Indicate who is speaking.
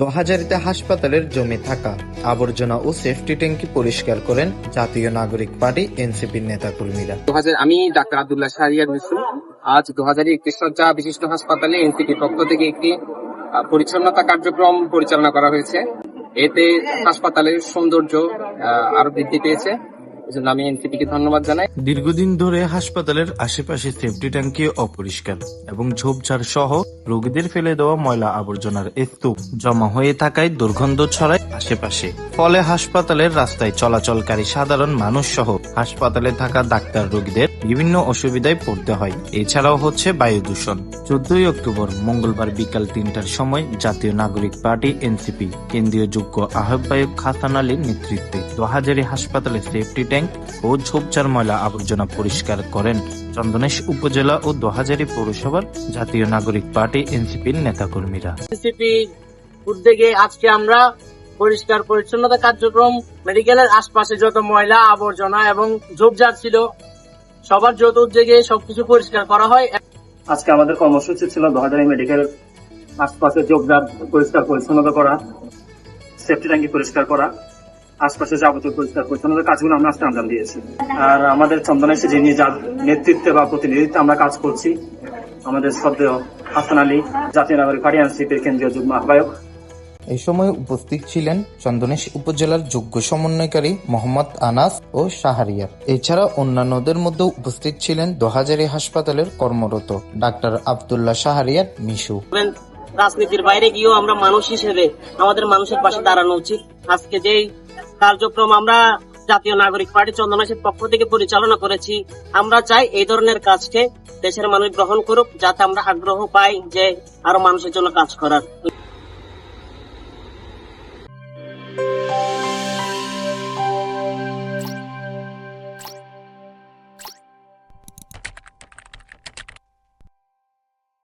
Speaker 1: দোহাজারিতে হাসপাতালের জমে থাকা। আবর্জনা ও সেফটি ট্যাঙ্কি পরিষ্কার করেন জাতীয় নাগরিক পার্টি এনসিপির নেতাকর্মীরা।
Speaker 2: দু হাজার আমি ডাক্তার আব্দুল্লাহ শাহরিয়ার মিশ্র আজ দু হাজার একত্রিশ শয্যা বিশিষ্ট হাসপাতালে এনসিপির পক্ষ থেকে একটি পরিচ্ছন্নতা কার্যক্রম পরিচালনা করা হয়েছে। এতে হাসপাতালের সৌন্দর্য আরও বৃদ্ধি পেয়েছে। আমি এনসিপিকে ধন্যবাদ জানাই।
Speaker 3: দীর্ঘদিন ধরে হাসপাতালের আশেপাশে সেফটি ট্যাঙ্কি অপরিষ্কার এবং ঝোপঝাড় সহ রোগীদের ফেলে দেওয়া ময়লা আবর্জনার স্তূপ জমা হয়ে থাকায় দুর্গন্ধ ছড়ায় আশেপাশে। ফলে হাসপাতালের রাস্তায় চলাচলকারী সাধারণ মানুষ সহ হাসপাতালে থাকা ডাক্তার রোগীদের বিভিন্ন অসুবিধায় পড়তে হয়। এছাড়াও হচ্ছে বায়ু দূষণ। চোদ্দই অক্টোবর মঙ্গলবার বিকাল তিনটার সময় জাতীয় নাগরিক পার্টি, এনসিপি, কেন্দ্রীয় যোগ্য আহ্বায়ক হাসান আলীর নেতৃত্বে দোহাজারি হাসপাতালে সেফটি ট্যাঙ্ক ও ঝোপঝাড় ময়লা আবর্জনা পরিষ্কার করেন চন্দনেশ উপজেলা ও দোহাজারি পৌরসভার জাতীয় নাগরিক পার্টি, এনসিপির নেতাকর্মীরা।
Speaker 4: এনসিপি উদ্যোগে আজকে আমরা পরিষ্কার পরিচ্ছন্নতা কার্যক্রম, মেডিকেলের আশপাশে যত ময়লা আবর্জনা এবং ঝোপঝাড় ছিল, সবার যত উদ্যোগে সবকিছু পরিষ্কার করা হয়।
Speaker 5: আজকে আমাদের কর্মসূচি ছিল দোহাজারি মেডিকেল আশপাশে যোগদান পরিষ্কার পরিচ্ছন্নতা করা, সেফটি ট্যাঙ্কি পরিষ্কার করা, আশপাশে যাবতীয় পরিষ্কার পরিচ্ছন্নতার কাজগুলো আমরা আজকে আঞ্জাম দিয়েছি। আর আমাদের চন্দনেশে যিনি যার নেতৃত্বে বা প্রতিনিধিত্বে আমরা কাজ করছি, আমাদের শ্রদ্ধেয় হাসান আলী, জাতীয় নাগরিক পার্টি এনসিপির কেন্দ্রীয় যুগ্ম আহ্বায়ক।
Speaker 1: এই সময় উপস্থিত ছিলেন চন্দনেশ উপজেলার যোগ্য সমন্বয়কারী মোহাম্মদ আনাস ও শাহরিয়ার। এছাড়া অন্যান্যদের মধ্যে উপস্থিত ছিলেন দোহাজারি হাসপাতালের কর্মরত ডাক্তার আবদুল্লাহ শাহরিয়ার মিশু।
Speaker 4: রাজনীতির বাইরে গিয়েও আমরা মানুষ হিসেবে আমাদের মানুষের পাশে দাঁড়ানো উচিত। আজকে যেই কার্যক্রম আমরা জাতীয় নাগরিক পার্টি চন্দনাশের পক্ষ থেকে পরিচালনা করেছি, আমরা চাই এই ধরনের কাজকে দেশের মানুষ গ্রহণ করুক, যাতে আমরা আগ্রহ পাই যে আরও মানুষের জন্য কাজ করার।